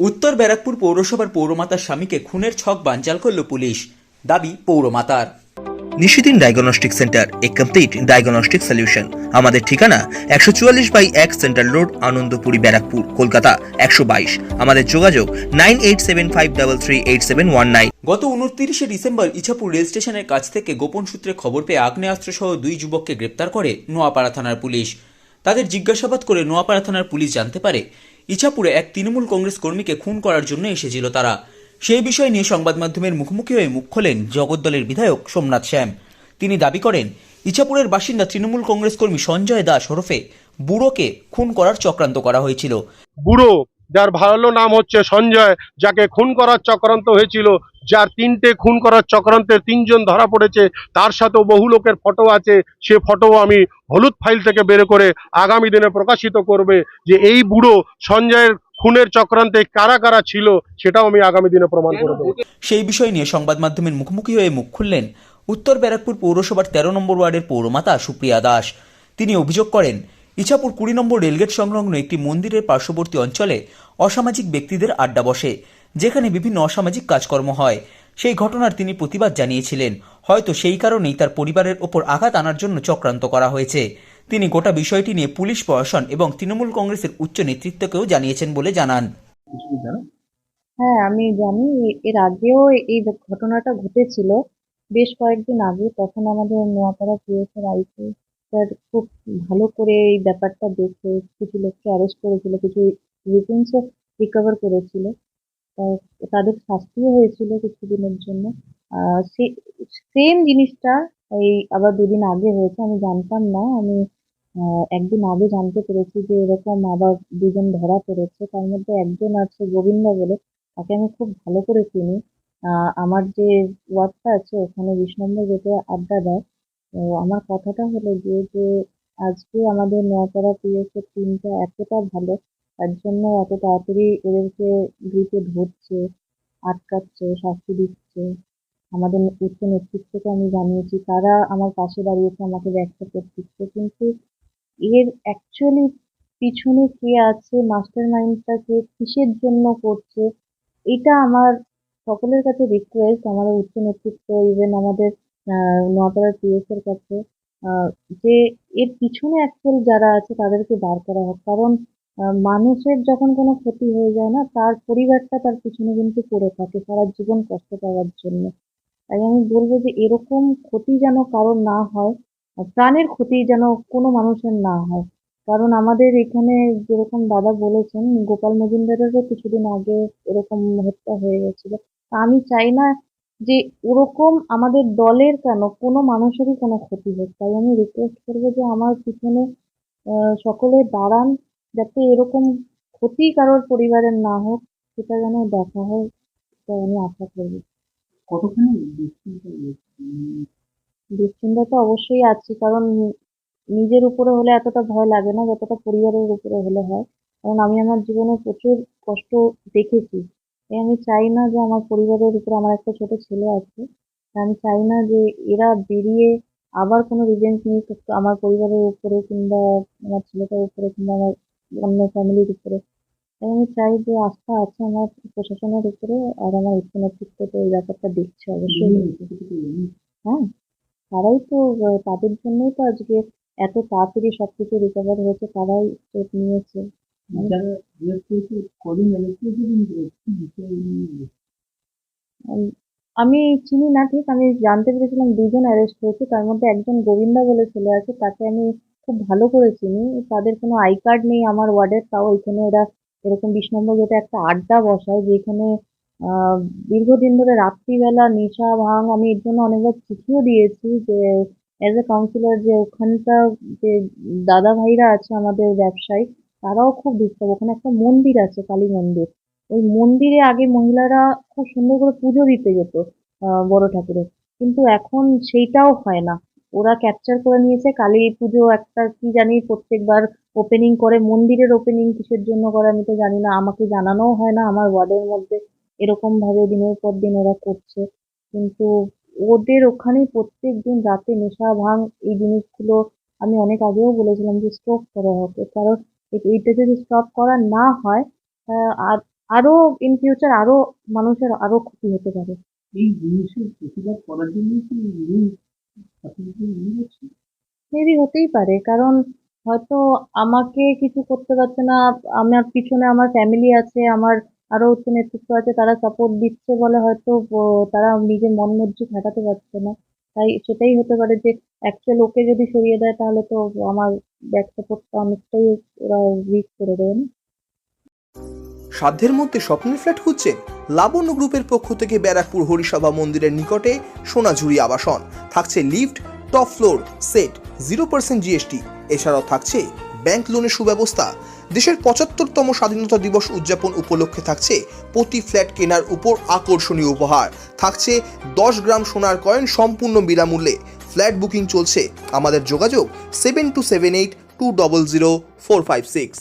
উত্তর ব্যারাকপুর পৌরসভার পৌরমাতার স্বামীকে খুনের ছক বানচাল করল পুলিশ। দাবি পৌরমাতার। Nishidin diagnostic centre a complete diagnostic solution. আমাদের ঠিকানা একশো চুয়াল্লিশ বাই এক সেন্ট্রাল রোড আনন্দপুরি ব্যারাকপুর কলকাতা একশো বাইশ। আমাদের যোগাযোগ nine eight seven five double three eight seven one nine. গত উনত্রিশে ডিসেম্বর ইছাপুর রেল স্টেশনের কাছ থেকে গোপন সূত্রে খবর পেয়ে আগ্নেয়াস্ত্রসহ দুই যুবককে গ্রেপ্তার করে নোয়াপাড়া থানার পুলিশ। তাদের জিজ্ঞাসাবাদ করে নোয়াপাড়া থানার পুলিশ জানতে পারে ইছাপুরে এক তৃণমূল কংগ্রেস কর্মীকে খুন করার জন্য এসেছিল তারা। সেই বিষয় নিয়ে সংবাদ মাধ্যমের মুখোমুখি হয়ে মুখ খোলেন জগদ্দলের বিধায়ক সোমনাথ শ্যাম। তিনি দাবি করেন, ইছাপুরের বাসিন্দা তৃণমূল কংগ্রেস কর্মী সঞ্জয় দাস ওরফে বুড়োকে খুন করার চক্রান্ত করা হয়েছিল। বুড়ো যার ভালো নাম হচ্ছে সঞ্জয়, যাকে খুন করার চক্রান্ত হয়েছিল, যার তিনটে খুন করার চক্রান্তের তিনজন ধরা পড়েছে, তার সাথেও বহু লোকের ফটো আছে, সে ফটো আমি হলুদ ফাইল থেকে বের করে আগামী দিনে প্রকাশিত করবে যে এই বুড়ো সঞ্জয়ের খুনের চক্রান্তে কারা কারা ছিল, সেটাও আমি আগামী দিনে প্রমাণ করে দেবো। সেই বিষয় নিয়ে সংবাদ মাধ্যমের মুখোমুখি হয়ে মুখ খুললেন উত্তর ব্যারাকপুর পৌরসভার তেরো নম্বর ওয়ার্ডের পৌরমাতা সুপ্রিয়া দাস। তিনি অভিযোগ করেন ইছাপুর কুড়ি নম্বর রেলগেট সংলগ্ন একটি মন্দিরের পার্শ্ববর্তী অঞ্চলে অসামাজিক ব্যক্তিদের আড্ডা বসে যেখানে বিভিন্ন অসামাজিক কাজকর্ম হয়। সেই ঘটনার তিনি প্রতিবাদ জানিয়েছিলেন। হয়তো সেই কারণেই তার পরিবারের ওপর আঘাত আনার জন্য চক্রান্ত করা হয়েছে। তিনি গোটা বিষয়টি নিয়ে পুলিশ প্রশাসন এবং তৃণমূল কংগ্রেসের উচ্চ নেতৃত্বকেও জানিয়েছেন বলে জানান। হ্যাঁ আমি জানি। এর আগেও এই ঘটনাটা ঘটেছিল। বেশ কয়েকদিন আগে তখন আমাদের নোয়াপাড়া পিএসের আইসি স্যার, খুব ভালো করে এই ব্যাপারটা দেখে কিছু লোককে অ্যারেস্ট করেছিল, কিছু উইপেন্সও রিকভার করেছিল। তাদের শাস্তিও হয়েছিল কিছুদিনের জন্য। আহ সেম জিনিসটা এই আবার দুদিন আগে হয়েছে, আমি জানতাম না। আমি একদিন আগে জানতে পেরেছি যে এরকম আবার দুজন ধরা পড়েছে। তার মধ্যে একজন আছে গোবিন্দ বলে, তাকে আমি খুব ভালো করে চিনি। আমার যে ওয়ার্ডটা আছে, ওখানে বিশ নম্বর গেটে আড্ডা দেয়। তো আমার কথাটা হলো গিয়ে যে আজকে আমাদের নোয়াপাড়া পিএস এর টিমটা এতটা ভালো, তার জন্য এত তাড়াতাড়ি এদেরকে গ্রিপে ধরছে, আটকাচ্ছে, শাস্তি দিচ্ছে। আমাদের উচ্চ নেতৃত্বকে আমি জানিয়েছি, তারা আমার পাশে দাঁড়িয়েছে, আমাকে ব্যাখ্যা করছে কিন্তু এর অ্যাকচুয়ালি পিছনে কে আছে মাস্টার মাইন্ডটা কে কিসের জন্য করছে, এটা আমার সকলের কাছে রিকোয়েস্ট আমাদের উচ্চ নেতৃত্ব ইভেন আমাদের নোয়াপাড়ার পিএস এর কাছে যে এর পিছনে অ্যাকচুয়াল যারা আছে তাদেরকে বার করা হোক। কারণ মানুষের যখন কোনো ক্ষতি হয়ে যায় না, তার পরিবারটা তার পিছনে কিন্তু পড়ে থাকে সারা জীবন কষ্ট পাওয়ার জন্য। তাই আমি বলব যে এরকম ক্ষতি যেন কারোর না হয় প্রাণের ক্ষতি যেন কোনো মানুষের না হয়। কারণ আমাদের এখানে যেরকম দাদা বলেছেন, গোপাল মজুমদারেরও কিছুদিন আগে এরকম হত্যা হয়ে গেছিল। আমি চাই না যে ওরকম আমাদের দলের কেন কোনো মানুষেরই কোনো ক্ষতি হোক। তাই আমি রিকোয়েস্ট করব যে আমার পিছনে সকলে দাঁড়ান যাতে এরকম ক্ষতি কারোর পরিবারের না হোক সেটা যেন দেখা হয় সেটা আমি আশা করব। কতখানি দুশ্চিন্তা তো অবশ্যই আছি কারণ নিজের উপরে হলে এতটা ভয় লাগে না যতটা পরিবারের উপরে হলে হয়। কারণ আমি আমার জীবনে প্রচুর কষ্ট দেখেছি। তাই আমি চাই না যে আমার পরিবারের উপরে আমার একটা ছোট ছেলে আছে। আমি চাই না যে এরা বেরিয়ে আবার কোনো রিভেঞ্জ নিয়ে আমার পরিবারের উপরে কিংবা আমার ছেলেটার উপরে কিংবা আমার অন্য ফ্যামিলির উপরে। তাই আমি চাই যে আস্থা আছে আমার প্রশাসনের উপরে আর আমার উচ্চ নেতৃত্ব তো এই ব্যাপারটা দেখছে অবশ্যই। হ্যাঁ তারাই তো তাদের জন্যই তো আজকে এত তাড়াতাড়ি সবকিছু রিকভার হয়েছে তারাই স্টেপ নিয়েছে। আমি চিনি না, ঠিক? আমি জানতে পেরেছিলাম দুজন অ্যারেস্ট হয়েছে, তার মধ্যে একজন গোবিন্দা বলে ছেলে আছে তাকে আমি খুব ভালো করে চিনি। তাদের কোনো আই কার্ড নেই আমার ওয়ার্ডের, তাও এখানে ওরা এরকম বিশ নম্বর গেটে একটা আড্ডা বসায়, যেখানে, আহ, দীর্ঘদিন ধরে রাত্রিবেলা নেশা, ভাঙ, আমি এর জন্য অনেকবার চিঠিও দিয়েছি যে অ্যাজ এ কাউন্সিলর যে ওখানটা যে দাদা ভাইরা আছে আমাদের ব্যবসায়ী তারাও খুব ডিস্টার্ব ওখানে একটা মন্দির আছে, কালী মন্দির। ওই মন্দিরে আগে মহিলারা খুব সুন্দর করে পুজো দিতে যেত বড় ঠাকুরের কিন্তু এখন সেইটাও হয় না। ওরা ক্যাপচার করে নিয়েছে, কালী পুজো একটা কি জানি প্রত্যেকবার ওপেনিং করে, মন্দিরের ওপেনিং কিসের জন্য করে আমি তো জানি না। আমাকে জানানোও হয় না আমার ওয়ার্ডের মধ্যে। এরকম ভাবে দিনের পর দিন ওরা করছে। কিন্তু ওদের ওখানেই প্রত্যেক দিন রাতে নেশা ভাঙ এই জিনিসগুলো আমি অনেক আগেও বলেছিলাম যে স্টপ করা হবে। কারণ এইটা যদি স্টপ করা না হয় আর আরও ইন ফিউচার আরও মানুষের আরও ক্ষতি হতে পারে। এই জিনিসের প্রতিবাদ করার জন্য কি মেবি হতেই পারে কারণ হয়তো আমাকে কিছু করতে পারছে না আমার পিছনে আমার ফ্যামিলি আছে আমার আরও উচ্চ নেতৃত্ব আছে তারা সাপোর্ট দিচ্ছে বলে হয়তো তারা নিজের মন মর্জি খাটাতে পারছে না। তাই সেটাই হতে পারে যে একটা লোকে যদি সরিয়ে দেয় তাহলে তো আমার ব্যাক সাপোর্টটা অনেকটাই ওরা উইক করে দেবে না? সাধ্যের মধ্যে স্বপ্নের ফ্ল্যাট খুঁজছেন লাবণ্য গ্রুপের পক্ষ থেকে ব্যারাকপুর হরিসভা মন্দিরের নিকটে সোনাঝুরি আবাসন। থাকছে lift, top floor, set zero percent GST এছাড়াও থাকছে ব্যাংক লোনের সুব্যবস্থা। দেশের পঁচাত্তরতম স্বাধীনতা দিবস উদযাপন উপলক্ষে থাকছে প্রতি ফ্ল্যাট কেনার উপর আকর্ষণীয় উপহার। থাকছে দশ গ্রাম সোনার কয়েন সম্পূর্ণ বিনামূল্যে। ফ্ল্যাট বুকিং চলছে। আমাদের যোগাযোগ seven two seven eight two double zero four five six.